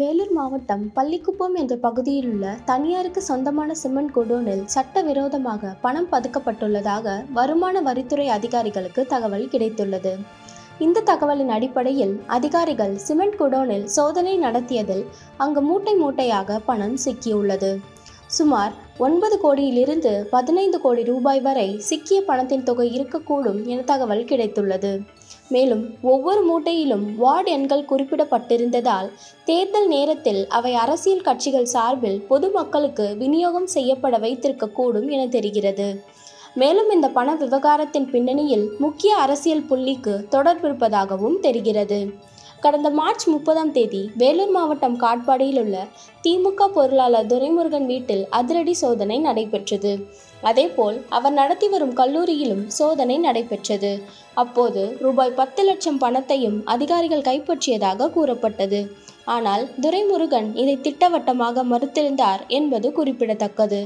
வேலூர் மாவட்டம் பள்ளிக்குப்பம் என்ற பகுதியில் உள்ள தனியாருக்கு சொந்தமான சிமெண்ட் குடோனில் சட்டவிரோதமாக பணம் பதுக்கப்பட்டுள்ளதாக வருமான வரித்துறை அதிகாரிகளுக்கு தகவல் கிடைத்துள்ளது. இந்த தகவலின் அடிப்படையில் அதிகாரிகள் சிமெண்ட் குடோனில் சோதனை நடத்தியதில் அங்கு மூட்டை மூட்டையாக பணம் சிக்கியுள்ளது. சுமார் ஒன்பது கோடியிலிருந்து பதினைந்து கோடி ரூபாய் வரை சிக்கிய பணத்தின் தொகை இருக்கக்கூடும் என தகவல் கிடைத்துள்ளது. மேலும் ஒவ்வொரு மூட்டையிலும் வார்டு எண்கள் குறிப்பிடப்பட்டிருந்ததால் தேர்தல் நேரத்தில் அவை அரசியல் கட்சிகள் சார்பில் பொதுமக்களுக்கு விநியோகம் செய்யப்பட வைத்திருக்கக்கூடும் என தெரிகிறது. மேலும் இந்த பண விவகாரத்தின் பின்னணியில் முக்கிய அரசியல் புள்ளிக்கு தொடர்பிருப்பதாகவும் தெரிகிறது. கடந்த மார்ச் முப்பதாம் தேதி வேலூர் மாவட்டம் காட்பாடியில் உள்ள திமுக பொருளாளர் துரைமுருகன் வீட்டில் அதிரடி சோதனை நடைபெற்றது. அதேபோல் அவர் நடத்தி வரும் கல்லூரியிலும் சோதனை நடைபெற்றது. அப்போது ரூபாய் பத்து லட்சம் பணத்தையும் அதிகாரிகள் கைப்பற்றியதாக கூறப்பட்டது. ஆனால் துரைமுருகன் இதை திட்டவட்டமாக மறுத்திருந்தார் என்பது குறிப்பிடத்தக்கது.